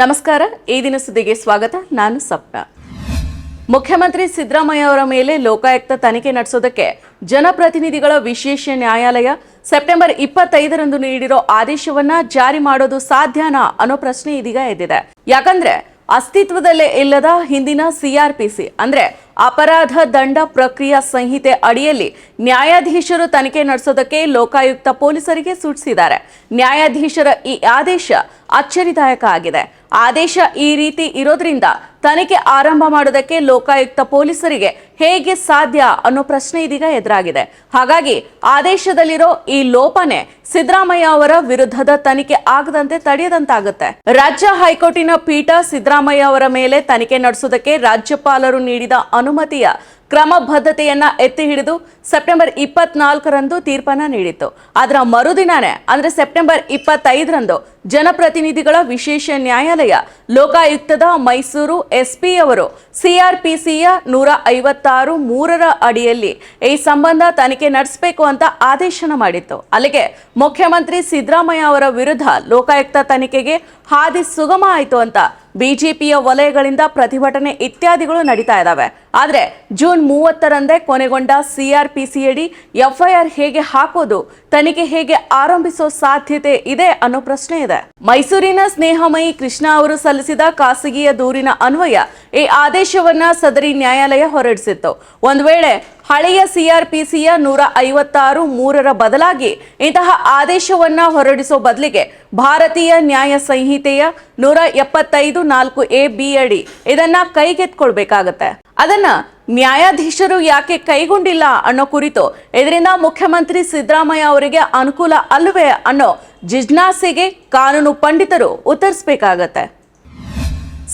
ನಮಸ್ಕಾರ, ಈ ದಿನ ಸುದ್ದಿಗೆ ಸ್ವಾಗತ. ನಾನು ಸಪ್ನ. ಮುಖ್ಯಮಂತ್ರಿ ಸಿದ್ದರಾಮಯ್ಯ ಅವರ ಮೇಲೆ ಲೋಕಾಯುಕ್ತ ತನಿಖೆ ನಡೆಸೋದಕ್ಕೆ ಜನಪ್ರತಿನಿಧಿಗಳ ವಿಶೇಷ ನ್ಯಾಯಾಲಯ ಸೆಪ್ಟೆಂಬರ್ ಇಪ್ಪತ್ತೈದರಂದು ನೀಡಿರೋ ಆದೇಶವನ್ನ ಜಾರಿ ಮಾಡೋದು ಸಾಧ್ಯನಾ ಅನ್ನೋ ಪ್ರಶ್ನೆ ಇದೀಗ ಎದ್ದಿದೆ. ಯಾಕಂದ್ರೆ, ಅಸ್ತಿತ್ವದಲ್ಲೇ ಇಲ್ಲದ ಹಿಂದಿನ ಸಿಆರ್ಪಿಸಿ ಅಂದ್ರೆ ಅಪರಾಧ ದಂಡ ಪ್ರಕ್ರಿಯಾ ಸಂಹಿತೆ ಅಡಿಯಲ್ಲಿ ನ್ಯಾಯಾಧೀಶರು ತನಿಖೆ ನಡೆಸೋದಕ್ಕೆ ಲೋಕಾಯುಕ್ತ ಪೊಲೀಸರಿಗೆ ಸೂಚಿಸಿದ್ದಾರೆ. ನ್ಯಾಯಾಧೀಶರ ಈ ಆದೇಶ ಅಚ್ಚರಿದಾಯಕ ಆಗಿದೆ. ಆದೇಶ ಈ ರೀತಿ ಇರೋದ್ರಿಂದ ತನಿಖೆ ಆರಂಭ ಮಾಡೋದಕ್ಕೆ ಲೋಕಾಯುಕ್ತ ಪೊಲೀಸರಿಗೆ ಹೇಗೆ ಸಾಧ್ಯ ಅನ್ನೋ ಪ್ರಶ್ನೆ ಇದೀಗ ಎದುರಾಗಿದೆ. ಹಾಗಾಗಿ ಆದೇಶದಲ್ಲಿರೋ ಈ ಲೋಪನೆ ಸಿದ್ದರಾಮಯ್ಯ ಅವರ ವಿರುದ್ಧದ ತನಿಖೆ ಆಗದಂತೆ ತಡೆಯದಂತಾಗುತ್ತೆ. ರಾಜ್ಯ ಹೈಕೋರ್ಟಿನ ಪೀಠ ಸಿದ್ದರಾಮಯ್ಯ ಅವರ ಮೇಲೆ ತನಿಖೆ ನಡೆಸೋದಕ್ಕೆ ರಾಜ್ಯಪಾಲರು ನೀಡಿದ ಅನುಮತಿಯ ಕ್ರಮಬದ್ಧತೆಯನ್ನ ಎತ್ತಿ ಹಿಡಿದು ಸೆಪ್ಟೆಂಬರ್ ಇಪ್ಪತ್ನಾಲ್ಕರಂದು ತೀರ್ಪನ್ನ ನೀಡಿತ್ತು. ಅದರ ಮರುದಿನಾನೇ, ಅಂದ್ರೆ ಸೆಪ್ಟೆಂಬರ್ ಇಪ್ಪತ್ತೈದರಂದು, ಜನಪ್ರತಿನಿಧಿಗಳ ವಿಶೇಷ ನ್ಯಾಯಾಲಯ, ಲೋಕಾಯುಕ್ತದ ಮೈಸೂರು ಎಸ್ಪಿ ಅವರು ಸಿಆರ್ಪಿಸಿಯ ನೂರ ಐವತ್ತಾರು ಮೂರರ ಅಡಿಯಲ್ಲಿ ಈ ಸಂಬಂಧ ತನಿಖೆ ನಡೆಸಬೇಕು ಅಂತ ಆದೇಶನ ಮಾಡಿತ್ತು. ಅಲ್ಲಿಗೆ ಮುಖ್ಯಮಂತ್ರಿ ಸಿದ್ದರಾಮಯ್ಯ ಅವರ ವಿರುದ್ಧ ಲೋಕಾಯುಕ್ತ ತನಿಖೆಗೆ ಹಾದಿ ಸುಗಮ ಆಯಿತು ಅಂತ ಬಿಜೆಪಿಯ ವಲಯಗಳಿಂದ ಪ್ರತಿಭಟನೆ ಇತ್ಯಾದಿಗಳು ನಡೀತಾ ಇದ್ದಾವೆ ಆದರೆ ಜೂನ್ ಮೂವತ್ತರಂದೇ ಕೊನೆಗೊಂಡ ಸಿಆರ್ಪಿಸಿಯಡಿ ಎಫ್ಐಆರ್ ಹೇಗೆ ಹಾಕೋದು, ತನಿಖೆ ಹೇಗೆ ಆರಂಭಿಸೋ ಸಾಧ್ಯತೆ ಇದೆ ಅನ್ನೋ ಪ್ರಶ್ನೆ ಇದೆ. ಮೈಸೂರಿನ ಸ್ನೇಹಮಯಿ ಕೃಷ್ಣ ಅವರು ಸಲ್ಲಿಸಿದ ಖಾಸಗಿಯ ದೂರಿನ ಅನ್ವಯ ಈ ಆದೇಶವನ್ನ ಸದರಿ ನ್ಯಾಯಾಲಯ ಹೊರಡಿಸಿತ್ತು. ಒಂದು ವೇಳೆ ಹಳೆಯ ಸಿಆರ್ಪಿಸಿಯ ನೂರ ಐವತ್ತಾರು ಮೂರರ ಬದಲಾಗಿ ಇಂತಹ ಆದೇಶವನ್ನ ಹೊರಡಿಸೋ ಬದಲಿಗೆ ಭಾರತೀಯ ನ್ಯಾಯ ಸಂಹಿತೆಯ ನೂರ ಎಪ್ಪತ್ತೈದು ನಾಲ್ಕು ಎ ಬಿ ಅಡಿ ಇದನ್ನ ಕೈಗೆತ್ಕೊಳ್ಬೇಕಾಗತ್ತೆ ಅದನ್ನ ನ್ಯಾಯಾಧೀಶರು ಯಾಕೆ ಕೈಗೊಂಡಿಲ್ಲ ಅನ್ನೋ ಕುರಿತು ಇದರಿಂದ ಮುಖ್ಯಮಂತ್ರಿ ಸಿದ್ದರಾಮಯ್ಯ ಅವರಿಗೆ ಅನುಕೂಲ ಅಲ್ಲವೇ ಅನ್ನೋ ಜಿಜ್ಞಾಸೆಗೆ ಕಾನೂನು ಪಂಡಿತರು ಉತ್ತರಿಸಬೇಕಾಗತ್ತೆ.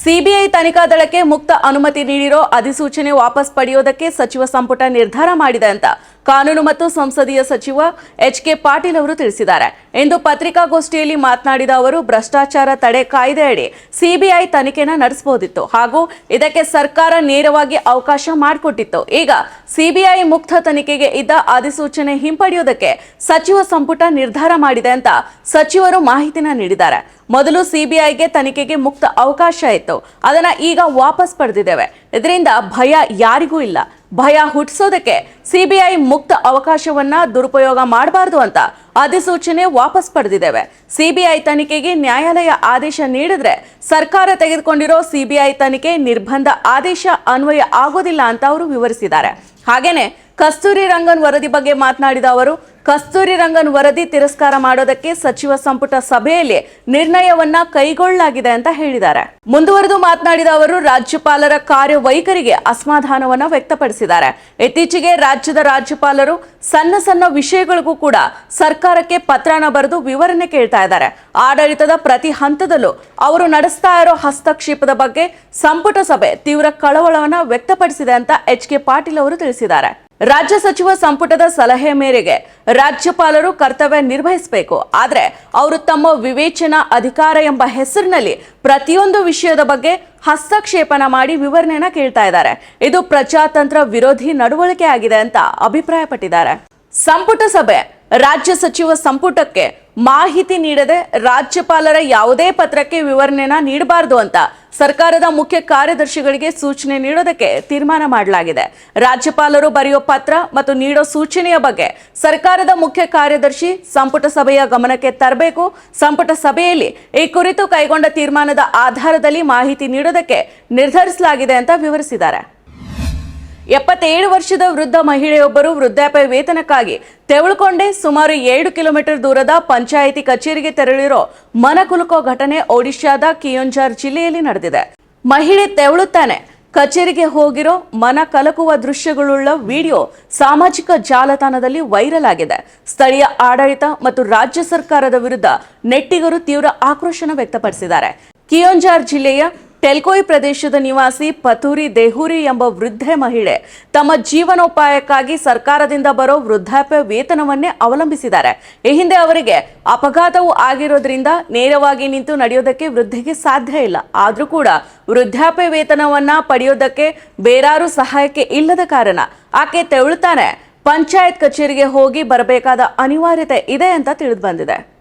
ಸಿಬಿಐ ತನಿಖಾ ದಳಕ್ಕೆ ಮುಕ್ತ ಅನುಮತಿ ನೀಡಿರೋ ಅಧಿಸೂಚನೆ ವಾಪಸ್ ಪಡೆಯೋದಕ್ಕೆ ಸಚಿವ ಸಂಪುಟ ನಿರ್ಧಾರ ಮಾಡಿದೆ ಅಂತ ಕಾನೂನು ಮತ್ತು ಸಂಸದೀಯ ಸಚಿವ ಎಚ್ ಕೆ ಪಾಟೀಲ್ ಅವರು ತಿಳಿಸಿದ್ದಾರೆ. ಇಂದು ಪತ್ರಿಕಾಗೋಷ್ಠಿಯಲ್ಲಿ ಮಾತನಾಡಿದ ಅವರು, ಭ್ರಷ್ಟಾಚಾರ ತಡೆ ಕಾಯ್ದೆಯಡಿ ಸಿಬಿಐ ತನಿಖೆನ ನಡೆಸಬಹುದಿತ್ತು ಹಾಗೂ ಇದಕ್ಕೆ ಸರ್ಕಾರ ನೇರವಾಗಿ ಅವಕಾಶ ಮಾಡಿಕೊಟ್ಟಿತ್ತು. ಈಗ ಸಿಬಿಐ ಮುಕ್ತ ತನಿಖೆಗೆ ಇದ್ದ ಅಧಿಸೂಚನೆ ಹಿಂಪಡೆಯುವುದಕ್ಕೆ ಸಚಿವ ಸಂಪುಟ ನಿರ್ಧಾರ ಮಾಡಿದೆ ಅಂತ ಸಚಿವರು ಮಾಹಿತಿನ ನೀಡಿದ್ದಾರೆ. ಮೊದಲು ಸಿಬಿಐಗೆ ತನಿಖೆಗೆ ಮುಕ್ತ ಅವಕಾಶ ಇತ್ತು. ಅದನ್ನ ಈಗ ವಾಪಸ್ ಪಡೆದಿದ್ದೇವೆ. ಇದರಿಂದ ಭಯ ಯಾರಿಗೂ ಇಲ್ಲ. ಭಯ ಹುಟ್ಟಿಸೋದಕ್ಕೆ ಸಿಬಿಐ ಮುಕ್ತ ಅವಕಾಶವನ್ನ ದುರುಪಯೋಗ ಮಾಡಬಾರದು ಅಂತ ಅಧಿಸೂಚನೆ ವಾಪಸ್ ಪಡೆದಿದ್ದೇವೆ. ಸಿಬಿಐ ತನಿಖೆಗೆ ನ್ಯಾಯಾಲಯ ಆದೇಶ ನೀಡಿದ್ರೆ ಸರ್ಕಾರ ತೆಗೆದುಕೊಂಡಿರೋ ಸಿಬಿಐ ತನಿಖೆ ನಿರ್ಬಂಧ ಆದೇಶ ಅನ್ವಯ ಆಗೋದಿಲ್ಲ ಅಂತ ಅವರು ವಿವರಿಸಿದ್ದಾರೆ. ಹಾಗೇನೆ ಕಸ್ತೂರಿ ರಂಗನ್ ವರದಿ ಬಗ್ಗೆ ಮಾತನಾಡಿದ ಅವರು, ಕಸ್ತೂರಿ ರಂಗನ್ ವರದಿ ತಿರಸ್ಕಾರ ಮಾಡೋದಕ್ಕೆ ಸಚಿವ ಸಂಪುಟ ಸಭೆಯಲ್ಲಿ ನಿರ್ಣಯವನ್ನ ಕೈಗೊಳ್ಳಲಾಗಿದೆ ಅಂತ ಹೇಳಿದ್ದಾರೆ. ಮುಂದುವರೆದು ಮಾತನಾಡಿದ ಅವರು, ರಾಜ್ಯಪಾಲರ ಕಾರ್ಯವೈಖರಿಗೆ ಅಸಮಾಧಾನವನ್ನ ವ್ಯಕ್ತಪಡಿಸಿದ್ದಾರೆ. ಇತ್ತೀಚೆಗೆ ರಾಜ್ಯದ ರಾಜ್ಯಪಾಲರು ಸಣ್ಣ ಸಣ್ಣ ವಿಷಯಗಳಿಗೂ ಕೂಡ ಸರ್ಕಾರಕ್ಕೆ ಪತ್ರನ ಬರೆದು ವಿವರಣೆ ಕೇಳ್ತಾ ಇದ್ದಾರೆ. ಆಡಳಿತದ ಪ್ರತಿ ಹಂತದಲ್ಲೂ ಅವರು ನಡೆಸ್ತಾ ಇರೋ ಹಸ್ತಕ್ಷೇಪದ ಬಗ್ಗೆ ಸಂಪುಟ ಸಭೆ ತೀವ್ರ ಕಳವಳವನ್ನ ವ್ಯಕ್ತಪಡಿಸಿದೆ ಅಂತ ಎಚ್ ಕೆ ಪಾಟೀಲ್ ಅವರು ತಿಳಿಸಿದ್ದಾರೆ. ರಾಜ್ಯ ಸಚಿವ ಸಂಪುಟದ ಸಲಹೆ ಮೇರೆಗೆ ರಾಜ್ಯಪಾಲರು ಕರ್ತವ್ಯ ನಿರ್ವಹಿಸಬೇಕು. ಆದರೆ ಅವರು ತಮ್ಮ ವಿವೇಚನಾ ಅಧಿಕಾರ ಎಂಬ ಹೆಸರಿನಲ್ಲಿ ಪ್ರತಿಯೊಂದು ವಿಷಯದ ಬಗ್ಗೆ ಹಸ್ತಕ್ಷೇಪನ ಮಾಡಿ ವಿವರಣೆನ ಕೇಳ್ತಾ ಇದ್ದಾರೆ. ಇದು ಪ್ರಜಾತಂತ್ರ ವಿರೋಧಿ ನಡವಳಿಕೆ ಆಗಿದೆ ಅಂತ ಅಭಿಪ್ರಾಯಪಟ್ಟಿದ್ದಾರೆ. ಸಂಪುಟ ಸಭೆ ರಾಜ್ಯ ಸಚಿವ ಸಂಪುಟಕ್ಕೆ ಮಾಹಿತಿ ನೀಡದೆ ರಾಜ್ಯಪಾಲರ ಯಾವುದೇ ಪತ್ರಕ್ಕೆ ವಿವರಣೆನ ನೀಡಬಾರದು ಅಂತ ಸರ್ಕಾರದ ಮುಖ್ಯ ಕಾರ್ಯದರ್ಶಿಗಳಿಗೆ ಸೂಚನೆ ನೀಡೋದಕ್ಕೆ ತೀರ್ಮಾನ ಮಾಡಲಾಗಿದೆ. ರಾಜ್ಯಪಾಲರು ಬರೆಯೋ ಪತ್ರ ಮತ್ತು ನೀಡೋ ಸೂಚನೆಯ ಬಗ್ಗೆ ಸರ್ಕಾರದ ಮುಖ್ಯ ಕಾರ್ಯದರ್ಶಿ ಸಂಪುಟ ಸಭೆಯ ಗಮನಕ್ಕೆ ತರಬೇಕು. ಸಂಪುಟ ಸಭೆಯಲ್ಲಿ ಈ ಕುರಿತು ಕೈಗೊಂಡ ತೀರ್ಮಾನದ ಆಧಾರದಲ್ಲಿ ಮಾಹಿತಿ ನೀಡೋದಕ್ಕೆ ನಿರ್ಧರಿಸಲಾಗಿದೆ ಅಂತ ವಿವರಿಸಿದ್ದಾರೆ. ಎಪ್ಪತ್ತೇಳು ವರ್ಷದ ವೃದ್ಧ ಮಹಿಳೆಯೊಬ್ಬರು ವೃದ್ಧಾಪ್ಯ ವೇತನಕ್ಕಾಗಿ ತೆವಳುಕೊಂಡೆ ಸುಮಾರು ಏಳು ಕಿಲೋಮೀಟರ್ ದೂರದ ಪಂಚಾಯಿತಿ ಕಚೇರಿಗೆ ತೆರಳಿರೋ ಮನಕುಲುಕೋ ಘಟನೆ ಒಡಿಶಾದ ಕಿಯೋಂಜಾರ್ ಜಿಲ್ಲೆಯಲ್ಲಿ ನಡೆದಿದೆ. ಮಹಿಳೆ ತೆವಳುತ್ತಾನೆ. ಕಚೇರಿಗೆ ಹೋಗಿರೋ ಮನ ಕಲಕುವ ದೃಶ್ಯಗಳುಳ್ಳ ವಿಡಿಯೋ ಸಾಮಾಜಿಕ ಜಾಲತಾಣದಲ್ಲಿ ವೈರಲ್ ಆಗಿದೆ. ಸ್ಥಳೀಯ ಆಡಳಿತ ಮತ್ತು ರಾಜ್ಯ ಸರ್ಕಾರದ ವಿರುದ್ಧ ನೆಟ್ಟಿಗರು ತೀವ್ರ ಆಕ್ರೋಶನ ವ್ಯಕ್ತಪಡಿಸಿದ್ದಾರೆ. ಕಿಯೋಂಜಾರ್ ಜಿಲ್ಲೆಯ ಟೆಲ್ಕೋಯ್ ಪ್ರದೇಶದ ನಿವಾಸಿ ಪತೂರಿ ದೇಹೂರಿ ಎಂಬ ವೃದ್ಧೆ ಮಹಿಳೆ ತಮ್ಮ ಜೀವನೋಪಾಯಕ್ಕಾಗಿ ಸರ್ಕಾರದಿಂದ ಬರೋ ವೃದ್ಧಾಪ್ಯ ವೇತನವನ್ನೇ ಅವಲಂಬಿಸಿದ್ದಾರೆ. ಈ ಹಿಂದೆ ಅವರಿಗೆ ಅಪಘಾತವೂ ಆಗಿರೋದ್ರಿಂದ ನೇರವಾಗಿ ನಿಂತು ನಡೆಯೋದಕ್ಕೆ ವೃದ್ಧೆಗೆ ಸಾಧ್ಯ ಇಲ್ಲ. ಆದರೂ ಕೂಡ ವೃದ್ಧಾಪ್ಯ ವೇತನವನ್ನ ಪಡೆಯೋದಕ್ಕೆ ಬೇರಾರು ಸಹಾಯಕ್ಕೆ ಇಲ್ಲದ ಕಾರಣ ಆಕೆ ತೆವಳುತ್ತಾನೆ ಪಂಚಾಯತ್ ಕಚೇರಿಗೆ ಹೋಗಿ ಬರಬೇಕಾದ ಅನಿವಾರ್ಯತೆ ಇದೆ ಅಂತ ತಿಳಿದು ಬಂದಿದೆ.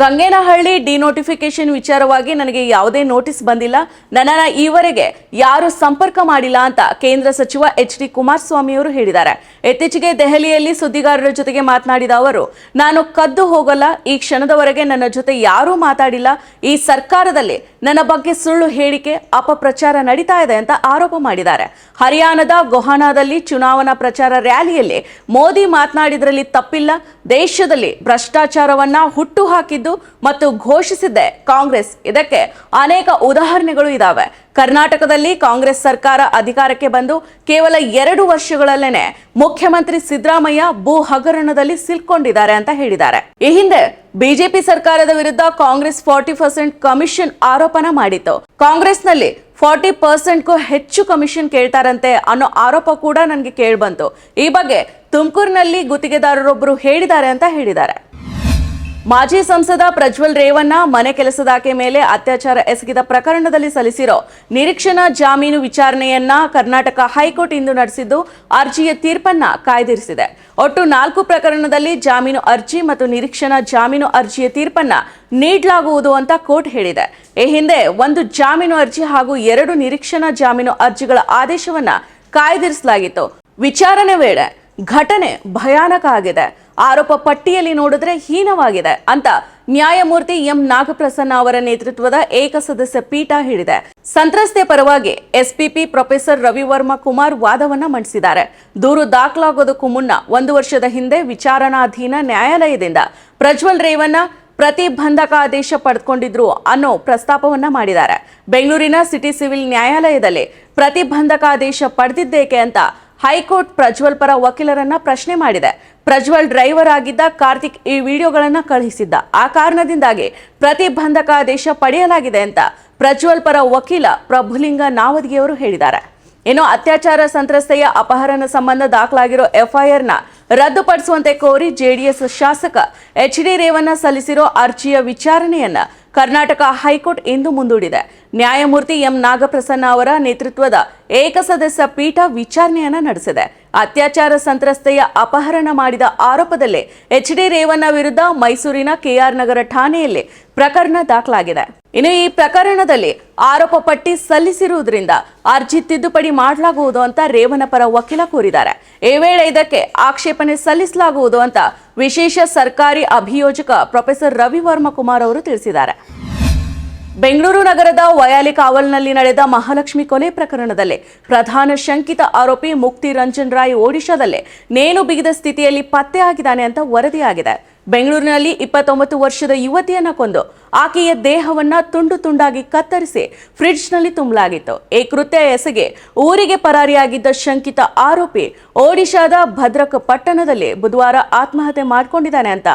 ಗಂಗೇನಹಳ್ಳಿ ಡಿನೋಟಿಫಿಕೇಶನ್ ವಿಚಾರವಾಗಿ ನನಗೆ ಯಾವುದೇ ನೋಟಿಸ್ ಬಂದಿಲ್ಲ. ನನ್ನ ಈವರೆಗೆ ಯಾರು ಸಂಪರ್ಕ ಮಾಡಿಲ್ಲ ಅಂತ ಕೇಂದ್ರ ಸಚಿವ ಎಚ್ ಡಿ ಕುಮಾರಸ್ವಾಮಿ ಅವರು ಹೇಳಿದ್ದಾರೆ. ಇತ್ತೀಚೆಗೆ ದೆಹಲಿಯಲ್ಲಿ ಸುದ್ದಿಗಾರರ ಜೊತೆಗೆ ಮಾತನಾಡಿದ ಅವರು, ನಾನು ಕದ್ದು ಹೋಗಲ್ಲ, ಈ ಕ್ಷಣದವರೆಗೆ ನನ್ನ ಜೊತೆ ಯಾರೂ ಮಾತಾಡಿಲ್ಲ. ಈ ಸರ್ಕಾರದಲ್ಲಿ ನನ್ನ ಬಗ್ಗೆ ಸುಳ್ಳು ಹೇಳಿಕೆ, ಅಪಪ್ರಚಾರ ನಡೀತಾ ಇದೆ ಅಂತ ಆರೋಪ ಮಾಡಿದ್ದಾರೆ. ಹರಿಯಾಣದ ಗೊಹಾನಾದಲ್ಲಿ ಚುನಾವಣಾ ಪ್ರಚಾರ ರ್ಯಾಲಿಯಲ್ಲಿ ಮೋದಿ ಮಾತನಾಡಿದ್ರಲ್ಲಿ ತಪ್ಪಿಲ್ಲ, ದೇಶದಲ್ಲಿ ಭ್ರಷ್ಟಾಚಾರವನ್ನ ಹುಟ್ಟು ಹಾಕಿದ್ದು ಮತ್ತು ಘೋಷಿಸಿದ್ದೆ ಕಾಂಗ್ರೆಸ್. ಇದಕ್ಕೆ ಅನೇಕ ಉದಾಹರಣೆಗಳು ಇದಾವೆ. ಕರ್ನಾಟಕದಲ್ಲಿ ಕಾಂಗ್ರೆಸ್ ಸರ್ಕಾರ ಅಧಿಕಾರಕ್ಕೆ ಬಂದು ಕೇವಲ ಎರಡು ವರ್ಷಗಳಲ್ಲೇನೆ ಮುಖ್ಯಮಂತ್ರಿ ಸಿದ್ದರಾಮಯ್ಯ ಭೂ ಹಗರಣದಲ್ಲಿ ಸಿಲ್ಕೊಂಡಿದ್ದಾರೆ ಅಂತ ಹೇಳಿದ್ದಾರೆ. ಈ ಹಿಂದೆ ಬಿಜೆಪಿ ಸರ್ಕಾರದ ವಿರುದ್ಧ ಕಾಂಗ್ರೆಸ್ ಫಾರ್ಟಿ ಪರ್ಸೆಂಟ್ ಕಮಿಷನ್ ಆರೋಪನ ಮಾಡಿತ್ತು. ಕಾಂಗ್ರೆಸ್ನಲ್ಲಿ ಫಾರ್ಟಿ ಪರ್ಸೆಂಟ್ಗೂ ಹೆಚ್ಚು ಕಮಿಷನ್ ಕೇಳ್ತಾರಂತೆ ಅನ್ನೋ ಆರೋಪ ಕೂಡ ನನಗೆ ಕೇಳ್ಬಂತು. ಈ ಬಗ್ಗೆ ತುಮಕೂರಿನಲ್ಲಿ ಗುತ್ತಿಗೆದಾರರೊಬ್ಬರು ಹೇಳಿದ್ದಾರೆ ಅಂತ ಹೇಳಿದ್ದಾರೆ. ಮಾಜಿ ಸಂಸದ ಪ್ರಜ್ವಲ್ ರೇವಣ್ಣ ಮನೆ ಕೆಲಸದಾಕೆ ಮೇಲೆ ಅತ್ಯಾಚಾರ ಎಸಗಿದ ಪ್ರಕರಣದಲ್ಲಿ ಸಲ್ಲಿಸಿರೋ ನಿರೀಕ್ಷಣಾ ಜಾಮೀನು ವಿಚಾರಣೆಯನ್ನ ಕರ್ನಾಟಕ ಹೈಕೋರ್ಟ್ ಇಂದು ನಡೆಸಿದ್ದು ಅರ್ಜಿಯ ತೀರ್ಪನ್ನ ಕಾಯ್ದಿರಿಸಿದೆ. ಒಟ್ಟು ನಾಲ್ಕು ಪ್ರಕರಣದಲ್ಲಿ ಜಾಮೀನು ಅರ್ಜಿ ಮತ್ತು ನಿರೀಕ್ಷಣಾ ಜಾಮೀನು ಅರ್ಜಿಯ ತೀರ್ಪನ್ನ ನೀಡಲಾಗುವುದು ಅಂತ ಕೋರ್ಟ್ ಹೇಳಿದೆ. ಈ ಹಿಂದೆ ಒಂದು ಜಾಮೀನು ಅರ್ಜಿ ಹಾಗೂ ಎರಡು ನಿರೀಕ್ಷಣಾ ಜಾಮೀನು ಅರ್ಜಿಗಳ ಆದೇಶವನ್ನ ಕಾಯ್ದಿರಿಸಲಾಗಿತ್ತು. ವಿಚಾರಣೆ ವೇಳೆ ಘಟನೆ ಭಯಾನಕ ಆಗಿದೆ. ಆರೋಪ ಪಟ್ಟಿಯಲ್ಲಿ ನೋಡಿದ್ರೆ ಹೀನವಾಗಿದೆ ಅಂತ ನ್ಯಾಯಮೂರ್ತಿ ಎಂ ನಾಗಪ್ರಸನ್ನ ಅವರ ನೇತೃತ್ವದ ಏಕಸದಸ್ಯ ಪೀಠ ಹೇಳಿದೆ. ಸಂತ್ರಸ್ತೆ ಪರವಾಗಿ ಎಸ್ಪಿಪಿ ಪ್ರೊಫೆಸರ್ ರವಿವರ್ಮ ಕುಮಾರ್ ವಾದವನ್ನ ಮಂಡಿಸಿದ್ದಾರೆ. ದೂರು ದಾಖಲಾಗೋದಕ್ಕೂ ಮುನ್ನ ಒಂದು ವರ್ಷದ ಹಿಂದೆ ವಿಚಾರಣಾಧೀನ ನ್ಯಾಯಾಲಯದಿಂದ ಪ್ರಜ್ವಲ್ ರೇವಣ್ಣ ಪ್ರತಿಬಂಧಕ ಆದೇಶ ಪಡೆದುಕೊಂಡಿದ್ರು ಅನ್ನೋ ಪ್ರಸ್ತಾಪವನ್ನ ಮಾಡಿದ್ದಾರೆ. ಬೆಂಗಳೂರಿನ ಸಿಟಿ ಸಿವಿಲ್ ನ್ಯಾಯಾಲಯದಲ್ಲಿ ಪ್ರತಿಬಂಧಕ ಆದೇಶ ಪಡೆದಿದ್ದೇಕೆ ಅಂತ ಹೈಕೋರ್ಟ್ ಪ್ರಜ್ವಲ್ ಪರ ವಕೀಲರನ್ನ ಪ್ರಶ್ನೆ ಮಾಡಿದೆ. ಪ್ರಜ್ವಲ್ ಡ್ರೈವರ್ ಆಗಿದ್ದ ಕಾರ್ತಿಕ್ ಈ ವಿಡಿಯೋಗಳನ್ನ ಕಳುಹಿಸಿದ್ದ. ಆ ಕಾರಣದಿಂದಾಗಿ ಪ್ರತಿಬಂಧಕಾದೇಶ ಪಡೆಯಲಾಗಿದೆ ಅಂತ ಪ್ರಜ್ವಲ್ ಪರ ವಕೀಲ ಪ್ರಭುಲಿಂಗ ನಾವದ್ಗಿಯವರು ಹೇಳಿದ್ದಾರೆ. ಇನ್ನು ಅತ್ಯಾಚಾರ ಸಂತ್ರಸ್ತೆಯ ಅಪಹರಣ ಸಂಬಂಧ ದಾಖಲಾಗಿರೋ ಎಫ್ಐಆರ್ನ ರದ್ದುಪಡಿಸುವಂತೆ ಕೋರಿ ಜೆಡಿಎಸ್ ಶಾಸಕ ಎಚ್ ಡಿ ರೇವಣ್ಣ ಸಲ್ಲಿಸಿರೋ ಅರ್ಜಿಯ ವಿಚಾರಣೆಯನ್ನ ಕರ್ನಾಟಕ ಹೈಕೋರ್ಟ್ ಇಂದು ಮುಂದೂಡಿದೆ. ನ್ಯಾಯಮೂರ್ತಿ ಎಂ ನಾಗಪ್ರಸನ್ನ ಅವರ ನೇತೃತ್ವದ ಏಕಸದಸ್ಯ ಪೀಠ ವಿಚಾರಣೆಯನ್ನ ನಡೆಸಿದೆ. ಅತ್ಯಾಚಾರ ಸಂತ್ರಸ್ತೆಯ ಅಪಹರಣ ಮಾಡಿದ ಆರೋಪದಲ್ಲೇ ಎಚ್ ಡಿ ರೇವಣ್ಣ ವಿರುದ್ಧ ಮೈಸೂರಿನ ಕೆಆರ್ ನಗರ ಠಾಣೆಯಲ್ಲಿ ಪ್ರಕರಣ ದಾಖಲಾಗಿದೆ. ಇನ್ನು ಈ ಪ್ರಕರಣದಲ್ಲಿ ಆರೋಪ ಪಟ್ಟಿ ಸಲ್ಲಿಸಿರುವುದರಿಂದ ಅರ್ಜಿ ತಿದ್ದುಪಡಿ ಮಾಡಲಾಗುವುದು ಅಂತ ರೇವಣ್ಣ ಪರ ವಕೀಲ ಕೋರಿದ್ದಾರೆ. ಈ ವೇಳೆ ಇದಕ್ಕೆ ಆಕ್ಷೇಪಣೆ ಸಲ್ಲಿಸಲಾಗುವುದು ಅಂತ ವಿಶೇಷ ಸರ್ಕಾರಿ ಅಭಿಯೋಜಕ ಪ್ರೊಫೆಸರ್ ರವಿವರ್ಮ ಕುಮಾರ್ ಅವರು ತಿಳಿಸಿದ್ದಾರೆ. ಬೆಂಗಳೂರು ನಗರದ ವಯಾಲಿ ಕಾವಲ್ನಲ್ಲಿ ನಡೆದ ಮಹಾಲಕ್ಷ್ಮಿ ಕೊಲೆ ಪ್ರಕರಣದಲ್ಲಿ ಪ್ರಧಾನ ಶಂಕಿತ ಆರೋಪಿ ಮುಕ್ತಿ ರಂಜನ್ ರಾಯ್ ಒಡಿಶಾದಲ್ಲೇ ನೇಣು ಬಿಗಿದ ಸ್ಥಿತಿಯಲ್ಲಿ ಪತ್ತೆಯಾಗಿದ್ದಾನೆ ಅಂತ ವರದಿಯಾಗಿದೆ. ಬೆಂಗಳೂರಿನಲ್ಲಿ ಇಪ್ಪತ್ತೊಂಬತ್ತು ವರ್ಷದ ಯುವತಿಯನ್ನ ಕೊಂದು ಆಕೆಯ ದೇಹವನ್ನ ತುಂಡು ತುಂಡಾಗಿ ಕತ್ತರಿಸಿ ಫ್ರಿಡ್ಜ್ನಲ್ಲಿ ತುಂಬಲಾಗಿತ್ತು. ಈ ಕೃತ್ಯ ಎಸಗಿ ಊರಿಗೆ ಪರಾರಿಯಾಗಿದ್ದ ಶಂಕಿತ ಆರೋಪಿ ಒಡಿಶಾದ ಭದ್ರಕ್ ಪಟ್ಟಣದಲ್ಲಿ ಬುಧವಾರ ಆತ್ಮಹತ್ಯೆ ಮಾಡಿಕೊಂಡಿದ್ದಾನೆ ಅಂತ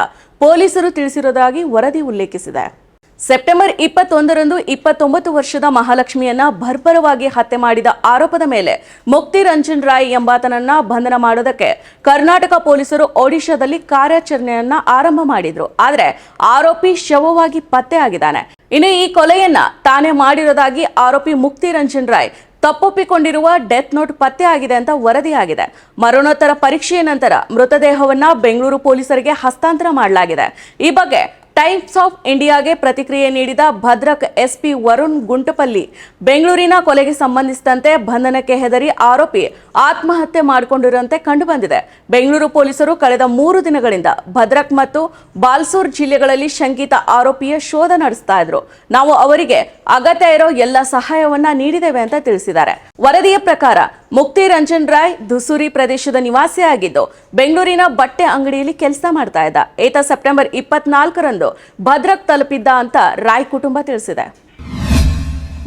ಪೊಲೀಸರು ತಿಳಿಸಿರುವುದಾಗಿ ವರದಿ ಉಲ್ಲೇಖಿಸಿದೆ. ಸೆಪ್ಟೆಂಬರ್ ಇಪ್ಪತ್ತೊಂದರಂದು ಇಪ್ಪತ್ತೊಂಬತ್ತು ವರ್ಷದ ಮಹಾಲಕ್ಷ್ಮಿಯನ್ನ ಭರ್ಭರವಾಗಿ ಹತ್ಯೆ ಮಾಡಿದ ಆರೋಪದ ಮೇಲೆ ಮುಕ್ತಿ ರಂಜನ್ ರಾಯ್ ಎಂಬಾತನನ್ನ ಬಂಧನ ಮಾಡೋದಕ್ಕೆ ಕರ್ನಾಟಕ ಪೊಲೀಸರು ಒಡಿಶಾದಲ್ಲಿ ಕಾರ್ಯಾಚರಣೆಯನ್ನ ಆರಂಭ ಮಾಡಿದ್ರು. ಆದರೆ ಆರೋಪಿ ಶವವಾಗಿ ಪತ್ತೆಯಾಗಿದ್ದಾನೆ ಇನ್ನು ಈ ಕೊಲೆಯನ್ನ ತಾನೇ ಮಾಡಿರೋದಾಗಿ ಆರೋಪಿ ಮುಕ್ತಿ ರಂಜನ್ ರಾಯ್ ತಪ್ಪೊಪ್ಪಿಕೊಂಡಿರುವ ಡೆತ್ ನೋಟ್ ಪತ್ತೆ ಆಗಿದೆ ಅಂತ ವರದಿಯಾಗಿದೆ. ಮರಣೋತ್ತರ ಪರೀಕ್ಷೆಯ ನಂತರ ಮೃತದೇಹವನ್ನ ಬೆಂಗಳೂರು ಪೊಲೀಸರಿಗೆ ಹಸ್ತಾಂತರ ಮಾಡಲಾಗಿದೆ. ಈ ಬಗ್ಗೆ ಟೈಮ್ಸ್ ಆಫ್ ಇಂಡಿಯಾಗೆ ಪ್ರತಿಕ್ರಿಯೆ ನೀಡಿದ ಭದ್ರಕ್ ಎಸ್ಪಿ ವರುಣ್ ಗುಂಟಪಲ್ಲಿ, ಬೆಂಗಳೂರಿನ ಕೊಲೆಗೆ ಸಂಬಂಧಿಸಿದಂತೆ ಬಂಧನಕ್ಕೆ ಹೆದರಿ ಆರೋಪಿ ಆತ್ಮಹತ್ಯೆ ಮಾಡಿಕೊಂಡಿರುವಂತೆ ಕಂಡುಬಂದಿದೆ. ಬೆಂಗಳೂರು ಪೊಲೀಸರು ಕಳೆದ ಮೂರು ದಿನಗಳಿಂದ ಭದ್ರಕ್ ಮತ್ತು ಬಾಲ್ಸೂರ್ ಜಿಲ್ಲೆಗಳಲ್ಲಿ ಶಂಕಿತ ಆರೋಪಿಯ ಶೋಧ ನಡೆಸ್ತಾ ಇದ್ರು. ನಾವು ಅವರಿಗೆ ಅಗತ್ಯ ಇರೋ ಎಲ್ಲ ಸಹಾಯವನ್ನ ನೀಡಿದ್ದೇವೆ ಅಂತ ತಿಳಿಸಿದ್ದಾರೆ. ವರದಿಯ ಪ್ರಕಾರ ಮುಕ್ತಿ ರಂಜನ್ ರಾಯ್ ಧುಸೂರಿ ಪ್ರದೇಶದ ನಿವಾಸಿಯಾಗಿದ್ದು ಬೆಂಗಳೂರಿನ ಬಟ್ಟೆ ಅಂಗಡಿಯಲ್ಲಿ ಕೆಲಸ ಮಾಡ್ತಾ ಇದ್ದ. ಏತ ಸೆಪ್ಟೆಂಬರ್ ಇಪ್ಪತ್ನಾಲ್ಕರಂದು ಭದ್ರಕ್ ತಲುಪಿದ್ದ ಅಂತ ರಾಯ್ ಕುಟುಂಬ ತಿಳಿಸಿದೆ.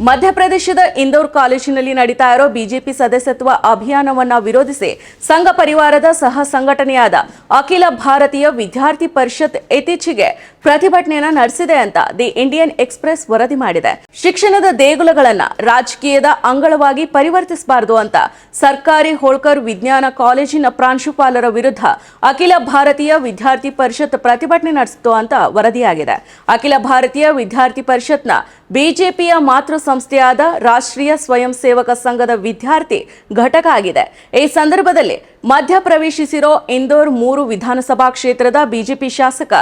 ಮಧ್ಯಪ್ರದೇಶದ ಇಂದೋರ್ ಕಾಲೇಜಿನಲ್ಲಿ ನಡೀತಾ ಇರೋ ಬಿಜೆಪಿ ಸದಸ್ಯತ್ವ ಅಭಿಯಾನವನ್ನ ವಿರೋಧಿಸಿ ಸಂಘ ಪರಿವಾರದ ಸಹ ಸಂಘಟನೆಯಾದ ಅಖಿಲ ಭಾರತೀಯ ವಿದ್ಯಾರ್ಥಿ ಪರಿಷತ್ ಇತ್ತೀಚೆಗೆ ಪ್ರತಿಭಟನೆಯನ್ನು ನಡೆಸಿದೆ ಅಂತ ದಿ ಇಂಡಿಯನ್ ಎಕ್ಸ್ಪ್ರೆಸ್ ವರದಿ ಮಾಡಿದೆ. ಶಿಕ್ಷಣದ ದೇಗುಲಗಳನ್ನ ರಾಜಕೀಯದ ಅಂಗಳವಾಗಿ ಪರಿವರ್ತಿಸಬಾರದು ಅಂತ ಸರ್ಕಾರಿ ಹೋಳ್ಕರ್ ವಿಜ್ಞಾನ ಕಾಲೇಜಿನ ಪ್ರಾಂಶುಪಾಲರ ವಿರುದ್ಧ ಅಖಿಲ ಭಾರತೀಯ ವಿದ್ಯಾರ್ಥಿ ಪರಿಷತ್ ಪ್ರತಿಭಟನೆ ನಡೆಸಿತು ಅಂತ ವರದಿಯಾಗಿದೆ. ಅಖಿಲ ಭಾರತೀಯ ವಿದ್ಯಾರ್ಥಿ ಪರಿಷತ್ನ ಬಿಜೆಪಿಯ ಮಾತೃ ಸಂಸ್ಥೆಯಾದ ರಾಷ್ಟ್ರೀಯ ಸ್ವಯಂ ಸೇವಕ ಸಂಘದ ವಿದ್ಯಾರ್ಥಿ ಘಟಕ ಆಗಿದೆ. ಈ ಸಂದರ್ಭದಲ್ಲಿ ಮಧ್ಯ ಪ್ರವೇಶಿಸಿರೋ ಇಂದೋರ್ ಮೂರು ವಿಧಾನಸಭಾ ಕ್ಷೇತ್ರದ ಬಿಜೆಪಿ ಶಾಸಕ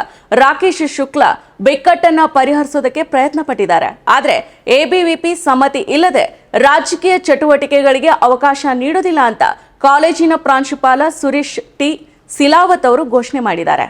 ರಾಕೇಶ್ ಶುಕ್ಲಾ ಬಿಕ್ಕಟ್ಟನ್ನ ಪರಿಹರಿಸೋದಕ್ಕೆ ಪ್ರಯತ್ನ ಪಟ್ಟಿದ್ದಾರೆ ಆದರೆ ಎಬಿವಿಪಿ ಸಮ್ಮತಿ ಇಲ್ಲದೆ ರಾಜಕೀಯ ಚಟುವಟಿಕೆಗಳಿಗೆ ಅವಕಾಶ ನೀಡೋದಿಲ್ಲ ಅಂತ ಕಾಲೇಜಿನ ಪ್ರಾಂಶುಪಾಲ ಸುರೇಶ್ ಟಿ. ಸಿಲಾವತ್ ಅವರು ಘೋಷಣೆ ಮಾಡಿದ್ದಾರೆ.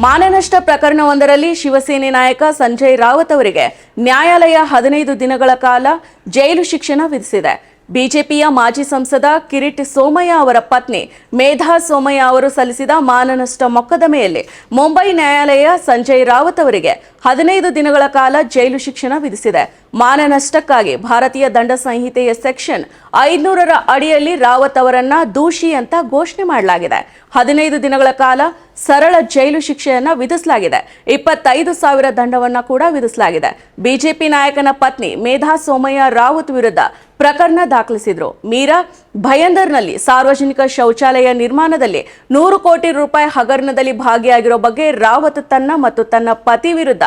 ಮಾನನಷ್ಟ ಪ್ರಕರಣವೊಂದರಲ್ಲಿ ಶಿವಸೇನೆ ನಾಯಕ ಸಂಜಯ್ ರಾವತ್ ಅವರಿಗೆ ನ್ಯಾಯಾಲಯ ಹದಿನೈದು ದಿನಗಳ ಕಾಲ ಜೈಲು ಶಿಕ್ಷಣ ವಿಧಿಸಿದೆ. ಬಿಜೆಪಿಯ ಮಾಜಿ ಸಂಸದ ಕಿರಿಟ್ ಸೋಮಯ್ಯ ಅವರ ಪತ್ನಿ ಮೇಧಾ ಸೋಮಯ್ಯ ಅವರು ಸಲ್ಲಿಸಿದ ಮಾನನಷ್ಟ ಮೊಕದ್ದಮೆಯಲ್ಲಿ ಮುಂಬೈ ನ್ಯಾಯಾಲಯ ಸಂಜಯ್ ರಾವತ್ ಅವರಿಗೆ ಹದಿನೈದು ದಿನಗಳ ಕಾಲ ಜೈಲು ಶಿಕ್ಷಣ ವಿಧಿಸಿದೆ. ಮಾನನಷ್ಟಕ್ಕಾಗಿ ಭಾರತೀಯ ದಂಡ ಸಂಹಿತೆಯ ಸೆಕ್ಷನ್ ಐದುನೂರರ ಅಡಿಯಲ್ಲಿ ರಾವತ್ ಅವರನ್ನ ದೋಷಿ ಅಂತ ಘೋಷಣೆ ಮಾಡಲಾಗಿದೆ. ಹದಿನೈದು ದಿನಗಳ ಕಾಲ ಸರಳ ಜೈಲು ಶಿಕ್ಷೆಯನ್ನ ವಿಧಿಸಲಾಗಿದೆ. ಇಪ್ಪತ್ತೈದು ಸಾವಿರ ದಂಡವನ್ನ ಕೂಡ ವಿಧಿಸಲಾಗಿದೆ. ಬಿಜೆಪಿ ನಾಯಕನ ಪತ್ನಿ ಮೇಧಾ ಸೋಮಯ್ಯ ರಾವತ್ ವಿರುದ್ಧ ಪ್ರಕರಣ ದಾಖಲಿಸಿದ್ರು. ಮೀರಾ ಭಯಂದರ್ನಲ್ಲಿ ಸಾರ್ವಜನಿಕ ಶೌಚಾಲಯ ನಿರ್ಮಾಣದಲ್ಲಿ ನೂರು ಕೋಟಿ ರೂಪಾಯಿ ಹಗರಣದಲ್ಲಿ ಭಾಗಿಯಾಗಿರೋ ಬಗ್ಗೆ ರಾವತ್ ತನ್ನ ಮತ್ತು ತನ್ನ ಪತಿ ವಿರುದ್ಧ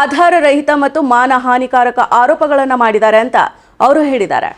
ಆಧಾರರಹಿತ ಮತ್ತು ಮಾನಹಾನಿಕಾರಕ ಆರೋಪಗಳನ್ನು ಮಾಡಿದ್ದಾರೆ ಅಂತ ಅವರು ಹೇಳಿದ್ದಾರೆ.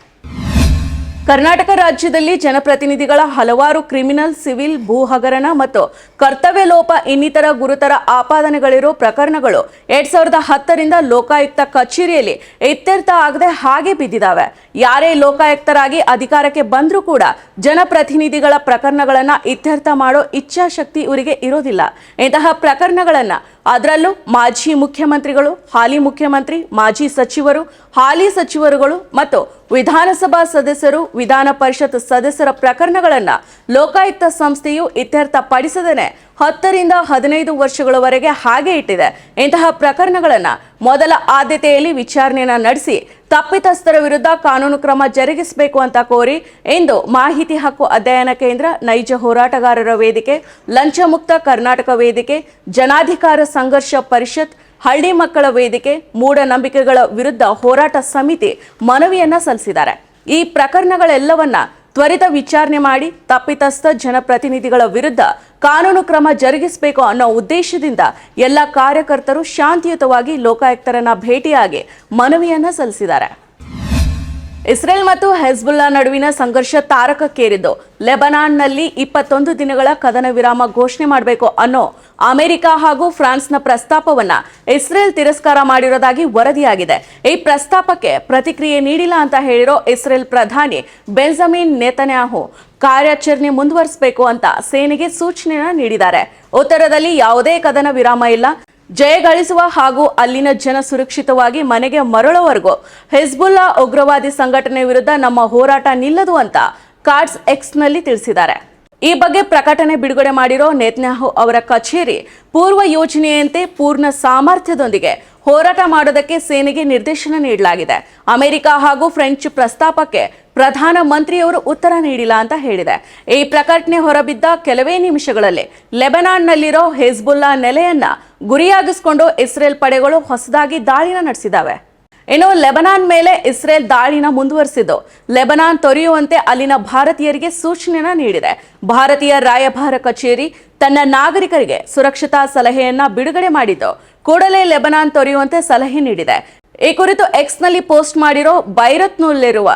ಕರ್ನಾಟಕ ರಾಜ್ಯದಲ್ಲಿ ಜನಪ್ರತಿನಿಧಿಗಳ ಹಲವಾರು ಕ್ರಿಮಿನಲ್, ಸಿವಿಲ್ ಭೂ ಹಗರಣ ಮತ್ತು ಕರ್ತವ್ಯ ಲೋಪ, ಇನ್ನಿತರ ಗುರುತರ ಆಪಾದನೆಗಳಿರೋ ಪ್ರಕರಣಗಳು ಎರಡ್ ಸಾವಿರದ ಹತ್ತರಿಂದ ಲೋಕಾಯುಕ್ತ ಕಚೇರಿಯಲ್ಲಿ ಇತ್ಯರ್ಥ ಆಗದೆ ಹಾಗೆ ಬಿದ್ದಿದ್ದಾವೆ ಯಾರೇ ಲೋಕಾಯುಕ್ತರಾಗಿ ಅಧಿಕಾರಕ್ಕೆ ಬಂದರೂ ಕೂಡ ಜನಪ್ರತಿನಿಧಿಗಳ ಪ್ರಕರಣಗಳನ್ನು ಇತ್ಯರ್ಥ ಮಾಡೋ ಇಚ್ಛಾಶಕ್ತಿ ಇವರಿಗೆ ಇರೋದಿಲ್ಲ. ಇಂತಹ ಪ್ರಕರಣಗಳನ್ನ ಅದರಲ್ಲೂ ಮಾಜಿ ಮುಖ್ಯಮಂತ್ರಿಗಳು, ಹಾಲಿ ಮುಖ್ಯಮಂತ್ರಿ, ಮಾಜಿ ಸಚಿವರು, ಹಾಲಿ ಸಚಿವರುಗಳು ಮತ್ತು ವಿಧಾನಸಭಾ ಸದಸ್ಯರು, ವಿಧಾನ ಪರಿಷತ್ ಸದಸ್ಯರ ಪ್ರಕರಣಗಳನ್ನು ಲೋಕಾಯುಕ್ತ ಸಂಸ್ಥೆಯು ಇತ್ಯರ್ಥಪಡಿಸದೇನೆ ಹತ್ತರಿಂದ ಹದಿನೈದು ವರ್ಷಗಳವರೆಗೆ ಹಾಗೆ ಇಟ್ಟಿದೆ. ಇಂತಹ ಪ್ರಕರಣಗಳನ್ನು ಮೊದಲ ಆದ್ಯತೆಯಲ್ಲಿ ವಿಚಾರಣೆಯನ್ನು ನಡೆಸಿ ತಪ್ಪಿತಸ್ಥರ ವಿರುದ್ಧ ಕಾನೂನು ಕ್ರಮ ಜರುಗಿಸಬೇಕು ಅಂತ ಕೋರಿ ಇಂದು ಮಾಹಿತಿ ಹಕ್ಕು ಅಧ್ಯಯನ ಕೇಂದ್ರ ನೈಜ ಹೋರಾಟಗಾರರ ವೇದಿಕೆ, ಲಂಚಮುಕ್ತ ಕರ್ನಾಟಕ ವೇದಿಕೆ, ಜನಾಧಿಕಾರ ಸಂಘರ್ಷ ಪರಿಷತ್, ಹಳ್ಳಿ ಮಕ್ಕಳ ವೇದಿಕೆ, ಮೂಢನಂಬಿಕೆಗಳ ವಿರುದ್ಧ ಹೋರಾಟ ಸಮಿತಿ ಮನವಿಯನ್ನ ಸಲ್ಲಿಸಿದ್ದಾರೆ. ಈ ಪ್ರಕರಣಗಳೆಲ್ಲವನ್ನ ತ್ವರಿತ ವಿಚಾರಣೆ ಮಾಡಿ ತಪ್ಪಿತಸ್ಥ ಜನಪ್ರತಿನಿಧಿಗಳ ವಿರುದ್ಧ ಕಾನೂನು ಕ್ರಮ ಜರುಗಿಸಬೇಕು ಅನ್ನೋ ಉದ್ದೇಶದಿಂದ ಎಲ್ಲ ಕಾರ್ಯಕರ್ತರು ಶಾಂತಿಯುತವಾಗಿ ಲೋಕಾಯುಕ್ತರನ್ನ ಭೇಟಿಯಾಗಿ ಮನವಿಯನ್ನ ಸಲ್ಲಿಸಿದ್ದಾರೆ. ಇಸ್ರೇಲ್ ಮತ್ತು ಹೆಜ್ಬುಲ್ಲಾ ನಡುವಿನ ಸಂಘರ್ಷ ತಾರಕಕ್ಕೇರಿದ್ದು. ಲೆಬನಾನ್ನಲ್ಲಿ ಇಪ್ಪತ್ತೊಂದು ದಿನಗಳ ಕದನ ವಿರಾಮ ಘೋಷಣೆ ಮಾಡಬೇಕು ಅನ್ನೋ ಅಮೆರಿಕ ಹಾಗೂ ಫ್ರಾನ್ಸ್ನ ಪ್ರಸ್ತಾಪವನ್ನ ಇಸ್ರೇಲ್ ತಿರಸ್ಕಾರ ಮಾಡಿರೋದಾಗಿ ವರದಿಯಾಗಿದೆ. ಈ ಪ್ರಸ್ತಾಪಕ್ಕೆ ಪ್ರತಿಕ್ರಿಯೆ ನೀಡಿಲ್ಲ ಅಂತ ಹೇಳಿರೋ ಇಸ್ರೇಲ್ ಪ್ರಧಾನಿ ಬೆಲ್ಜಮಿನ್ ನೇತನ್ಯಾಹು ಕಾರ್ಯಾಚರಣೆ ಮುಂದುವರಿಸಬೇಕು ಅಂತ ಸೇನೆಗೆ ಸೂಚನೆ ನೀಡಿದ್ದಾರೆ. ಉತ್ತರದಲ್ಲಿ ಯಾವುದೇ ಕದನ ವಿರಾಮ ಇಲ್ಲ. ಜಯ ಗಳಿಸುವ ಹಾಗೂ ಅಲ್ಲಿನ ಜನ ಸುರಕ್ಷಿತವಾಗಿ ಮನೆಗೆ ಮರಳುವವರೆಗೂ ಹೆಜ್ಬುಲ್ಲಾ ಉಗ್ರವಾದಿ ಸಂಘಟನೆ ವಿರುದ್ಧ ನಮ್ಮ ಹೋರಾಟ ನಿಲ್ಲದು ಅಂತ ಕಾರ್ಡ್ಸ್ ಎಕ್ಸ್ನಲ್ಲಿ ತಿಳಿಸಿದ್ದಾರೆ. ಈ ಬಗ್ಗೆ ಪ್ರಕಟಣೆ ಬಿಡುಗಡೆ ಮಾಡಿರೋ ನೇತ್ನ್ಯಾಹು ಅವರ ಕಚೇರಿ ಪೂರ್ವ ಯೋಜನೆಯಂತೆ ಪೂರ್ಣ ಸಾಮರ್ಥ್ಯದೊಂದಿಗೆ ಹೋರಾಟ ಮಾಡೋದಕ್ಕೆ ಸೇನೆಗೆ ನಿರ್ದೇಶನ ನೀಡಲಾಗಿದೆ. ಅಮೆರಿಕ ಹಾಗೂ ಫ್ರೆಂಚ್ ಪ್ರಸ್ತಾಪಕ್ಕೆ ಪ್ರಧಾನ ಮಂತ್ರಿಯವರು ಉತ್ತರ ನೀಡಿಲ್ಲ ಅಂತ ಹೇಳಿದೆ. ಈ ಪ್ರಕಟಣೆ ಹೊರಬಿದ್ದ ಕೆಲವೇ ನಿಮಿಷಗಳಲ್ಲಿ ಲೆಬನಾನ್ನಲ್ಲಿರೋ ಹೆಜ್ಬುಲ್ಲಾ ನೆಲೆಯನ್ನ ಗುರಿಯಾಗಿಸಿಕೊಂಡು ಇಸ್ರೇಲ್ ಪಡೆಗಳು ಹೊಸದಾಗಿ ದಾಳಿನ ನಡೆಸಿದ್ದಾವೆ. ಇನ್ನು ಲೆಬನಾನ್ ಮೇಲೆ ಇಸ್ರೇಲ್ ದಾಳಿನ ಮುಂದುವರೆಸಿದ್ದು. ಲೆಬನಾನ್ ತೊರೆಯುವಂತೆ ಅಲ್ಲಿನ ಭಾರತೀಯರಿಗೆ ಸೂಚನೆಯನ್ನ ನೀಡಿದೆ. ಭಾರತೀಯ ರಾಯಭಾರ ಕಚೇರಿ ತನ್ನ ನಾಗರಿಕರಿಗೆ ಸುರಕ್ಷತಾ ಸಲಹೆಯನ್ನ ಬಿಡುಗಡೆ ಮಾಡಿದ್ದು. ಕೂಡಲೇ ಲೆಬನಾನ್ ತೊರೆಯುವಂತೆ ಸಲಹೆ ನೀಡಿದೆ. ಈ ಕುರಿತು ಎಕ್ಸ್ನಲ್ಲಿ ಪೋಸ್ಟ್ ಮಾಡಿರೋ ಬೈರತ್ನಲ್ಲಿರುವ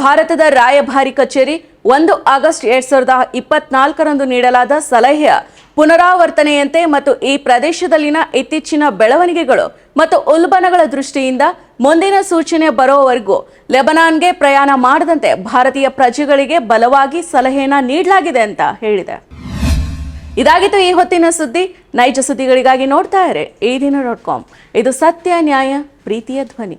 ಭಾರತದ ರಾಯಭಾರಿ ಕಚೇರಿ ಒಂದು ಆಗಸ್ಟ್ ಎರಡ್ ಸಾವಿರದ ಇಪ್ಪತ್ನಾಲ್ಕರಂದು ನೀಡಲಾದ ಸಲಹೆಯ ಪುನರಾವರ್ತನೆಯಂತೆ ಮತ್ತು ಈ ಪ್ರದೇಶದಲ್ಲಿನ ಇತ್ತೀಚಿನ ಬೆಳವಣಿಗೆಗಳು ಮತ್ತು ಉಲ್ಬಣಗಳ ದೃಷ್ಟಿಯಿಂದ ಮುಂದಿನ ಸೂಚನೆ ಬರೋವರೆಗೂ ಲೆಬನಾನ್ಗೆ ಪ್ರಯಾಣ ಮಾಡದಂತೆ ಭಾರತೀಯ ಪ್ರಜೆಗಳಿಗೆ ಬಲವಾಗಿ ಸಲಹೆಯನ್ನ ನೀಡಲಾಗಿದೆ ಅಂತ ಹೇಳಿದೆ. ಇದಾಗಿತ್ತು ಈ ಹೊತ್ತಿನ ಸುದ್ದಿ. ನೈಜ ಸುದ್ದಿಗಳಿಗಾಗಿ ನೋಡ್ತಾ ಇದ್ದಾರೆ ಈ ಡಾಟ್ ಕಾಮ್. ಇದು ಸತ್ಯ ನ್ಯಾಯ, ಪ್ರೀತಿಯ ಧ್ವನಿ.